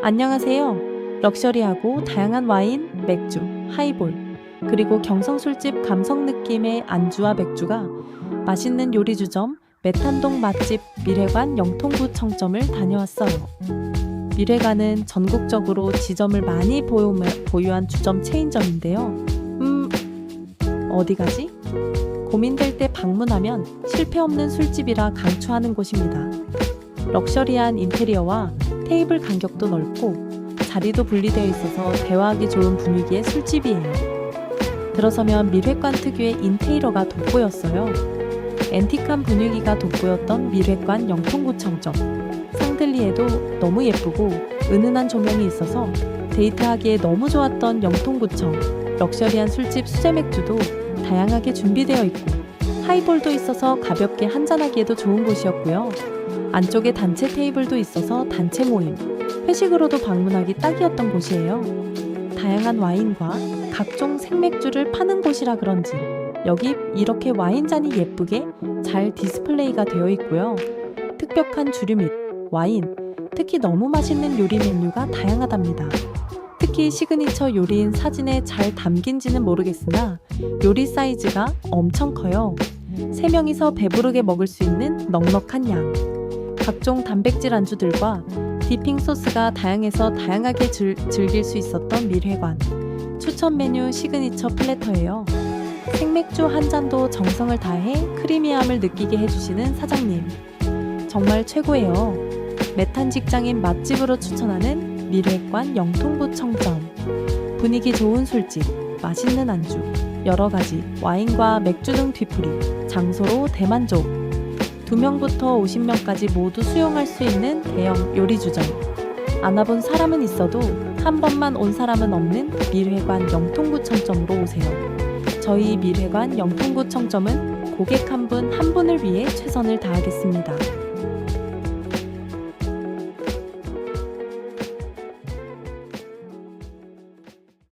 안녕하세요. 럭셔리하고 다양한 와인, 맥주, 하이볼, 그리고 경성술집 감성 느낌의 안주와 맥주가 맛있는 요리주점 메탄동 맛집 미래관 영통구 청점을 다녀왔어요. 미래관은 전국적으로 지점을 많이 보유, 보유한 주점 체인점인데요. 음, 어디 가지? 고민될 때 방문하면 실패 없는 술집이라 강추하는 곳입니다. 럭셔리한 인테리어와 테이블 간격도 넓고 자리도 분리되어 있어서 대화하기 좋은 분위기의 술집이에요. 들어서면 밀회관 특유의 인테리어가 돋보였어요. 앤틱한 분위기가 돋보였던 밀회관 영통구청점. 상들리에도 너무 예쁘고 은은한 조명이 있어서 데이트하기에 너무 좋았던 영통구청. 럭셔리한 술집 수제맥주도 다양하게 준비되어 있고 하이볼도 있어서 가볍게 한잔하기에도 좋은 곳이었고요. 안쪽에 단체 테이블도 있어서 단체 모임, 회식으로도 방문하기 딱이었던 곳이에요. 다양한 와인과 각종 생맥주를 파는 곳이라 그런지 여기 이렇게 와인잔이 예쁘게 잘 디스플레이가 되어 있고요. 특별한 주류 및 와인, 특히 너무 맛있는 요리 메뉴가 다양하답니다. 특히 시그니처 요리인 사진에 잘 담긴지는 모르겠으나 요리 사이즈가 엄청 커요. 세명이서 배부르게 먹을 수 있는 넉넉한 양. 각종 단백질 안주들과 디핑 소스가 다양해서 다양하게 즐, 즐길 수 있었던 밀회관. 추천 메뉴 시그니처 플래터예요. 생맥주 한 잔도 정성을 다해 크리미함을 느끼게 해주시는 사장님. 정말 최고예요. 메탄 직장인 맛집으로 추천하는 밀회관 영통구 청점. 분위기 좋은 술집, 맛있는 안주, 여러 가지 와인과 맥주 등 뒤풀이, 장소로 대만족. 2명부터 50명까지 모두 수용할 수 있는 대형 요리주점. 안 와본 사람은 있어도 한 번만 온 사람은 없는 밀회관 영통구 청점으로 오세요. 저희 밀회관 영통구 청점은 고객 한 분한 분을 위해 최선을 다하겠습니다.